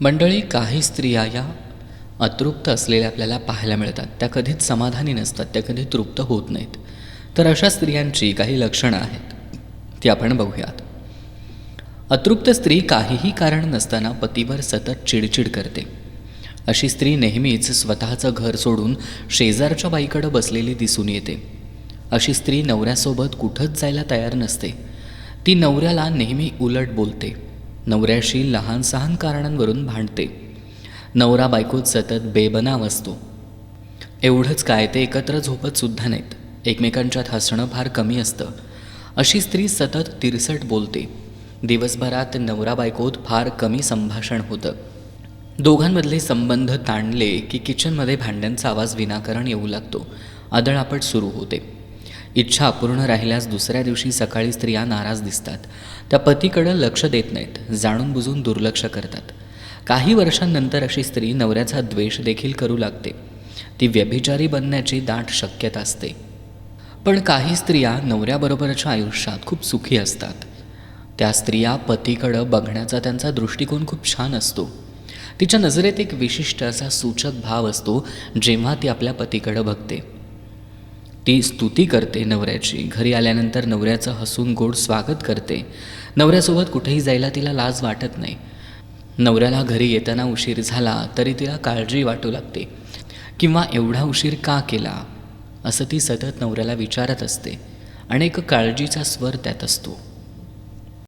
मंडळी काही स्त्रिया या अतृप्त असलेल्या आपल्याला पाहायला मिळतात. त्या कधीच समाधानी नसतात त्या कधी तृप्त होत नाहीत. तर अशा स्त्रियांची काही लक्षणं आहेत ती आपण बघूयात. अतृप्त स्त्री काहीही कारण नसताना पतीवर सतत चिडचिड करते. अशी स्त्री नेहमीच स्वतःचं घर सोडून शेजारच्या बाईकडं बसलेली दिसून येते. अशी स्त्री नवऱ्यासोबत कुठंच जायला तयार नसते. ती नवऱ्याला नेहमी उलट बोलते. नवऱ्याशी लहान सहान कारणांवरून भांडते. नवरा बायकोत सतत बेबनाव असतो एवढंच काय ते एकत्र झोपतसुद्धा नाहीत. एकमेकांच्यात हसणं फार कमी असतं. अशी स्त्री सतत तिरसट बोलते. दिवसभरात नवरा बायकोत फार कमी संभाषण होतं. दोघांमधले संबंध ताणले की किचनमध्ये भांड्यांचा आवाज विनाकारण येऊ लागतो. आदळापट सुरू होते. इच्छा अपूर्ण राहिल्यास दुसऱ्या दिवशी सकाळी स्त्रिया नाराज दिसतात. त्या पतीकडं लक्ष देत नाहीत जाणून बुजून दुर्लक्ष करतात. काही वर्षांनंतर अशी स्त्री नवऱ्याचा द्वेष देखील करू लागते. ती व्यभिचारी बनण्याची दाट शक्यता असते. पण काही स्त्रिया नवऱ्याबरोबरच्या आयुष्यात खूप सुखी असतात. त्या स्त्रिया पतीकडं बघण्याचा त्यांचा दृष्टिकोन खूप छान असतो. तिच्या नजरेत एक विशिष्ट असा सूचक भाव असतो जेव्हा ती आपल्या पतीकडं बघते. ती स्तुती करते नवऱ्याची. घरी आल्यानंतर नवऱ्याचं हसून गोड स्वागत करते. नवऱ्यासोबत कुठेही जायला तिला लाज वाटत नाही. नवऱ्याला घरी येताना उशीर झाला तरी तिला काळजी वाटू लागते. किंवा एवढा उशीर का केला? असं ती सतत नवऱ्याला विचारत असते. आणि एक काळजीचा स्वर त्यात असतो.